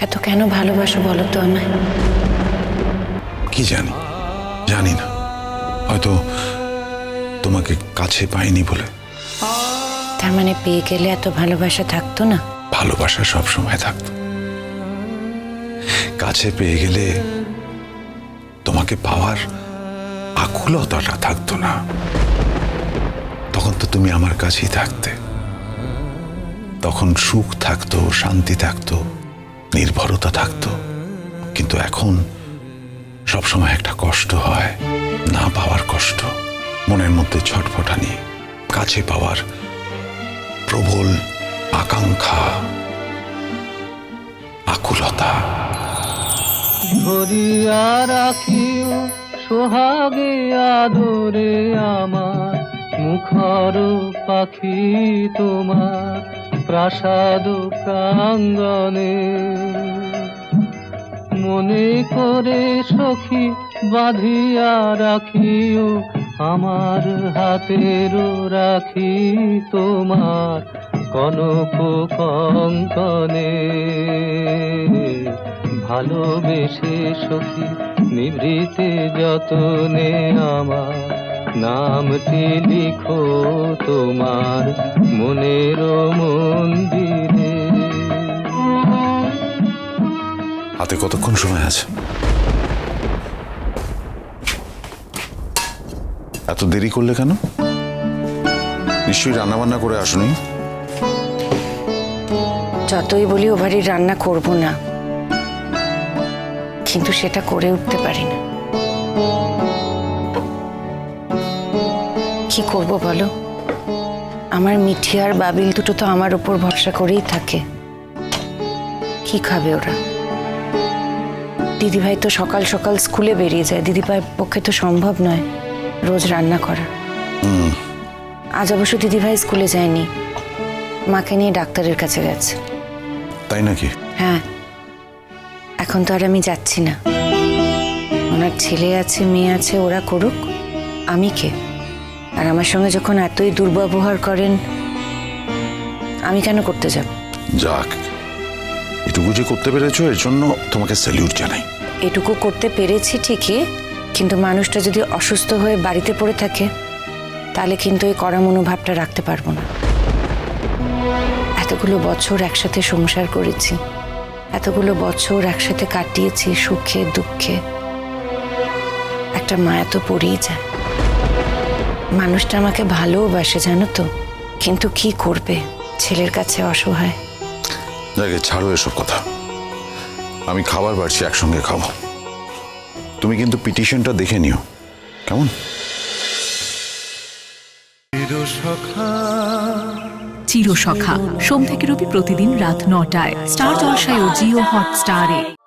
এত কেন ভালোবাসো বলো তো আমায়? কি জানি? জানি না। হয়তো তোমাকে কাছে পাইনি বলে। তার মানে পেয়ে গেলে এত ভালোবাসা থাকতো না? ভালোবাসা সব সময় থাকতো। কাছে পেয়ে গেলে তোমাকে পাওয়ার আকুলতাটা থাকতো না। তখন তো তুমি আমার কাছেই থাকতে। তখন সুখ থাকতো শান্তি থাকতো। নির্ভরতা থাকতো। কিন্তু এখন সবসময় একটা কষ্ট হয়, না পাওয়ার কষ্ট, মনের মধ্যে ছটফটানি, কাছে পাওয়ার প্রবল আকাঙ্ক্ষা, আকুলতা। সোহাগে আদরে আমার, মুখর পাখি তোমার। প্রাসাদ প্রাঙ্গনে মনে করে সখী বাঁধিয়া রাখিও, আমার হাতের রাখি তোমার কনক কঙ্কনে। ভালোবেসে সখী নিভৃতে যতনে আমার নামটি লিখো তোমার মনের মন্দিরে? হাতে কতক্ষণ সময় আছে? এত দেরি করলে কেন? নিশ্চয়ই রান্না বান্না করে আসুনি। যতই বলি ও বাড়ির রান্না করব না কিন্তু সেটা করে উঠতে পারি না। কি করব বলো? আমার মিঠি আর বাবিল দুটো তো আমার উপর ভরসা করেই থাকে। কি খাবে ওরা? দিদিভাই তো সকাল সকাল স্কুলে বেরিয়ে যায়। দিদিভাইয়ের পক্ষে তো সম্ভব নয় রোজ রান্না করা। আজ অবশ্য দিদিভাই স্কুলে যায়নি। মাকে নিয়ে ডাক্তারের কাছে গেছে। তাই নাকি? হ্যাঁ। এখন তো আর আমি যাচ্ছি না। ওনার ছেলে আছে মেয়ে আছে ওরা করুক। আমি কে আর আমার সঙ্গে যখন এতই দুর্ব্যবহার করেন আমি কেন করতে যাব? যাক এটুকু যে করতে পেরেছ এর জন্য তোমাকে স্যালিউট জানাই। এটুকু করতে পেরেছি ঠিকই কিন্তু মানুষটা যদি অসুস্থ হয়ে বাড়িতে পড়ে থাকে তাহলে কিন্তু এই কড়া মনোভাবটা রাখতে পারব না। এতগুলো বছর একসাথে সংসার করেছি এতগুলো বছর একসাথে কাটিয়েছি সুখে দুঃখে। একটা মায়া তো পড়েই যায়। মানুষটা আমাকে ভালোবাসে জানো তো। কিন্তু কি করবে? ছেলের কাছে অসহায়। ছাড়ো এসব কথা। আমি খাবার বাড়ছি একসঙ্গে খাব। তুমি কিন্তু পিটিশনটা দেখে নিও। কেমন? চিরসখা। সোম থেকে রবি প্রতিদিন রাত নটায়। স্টার জলসায় ও জিও হটস্টারে।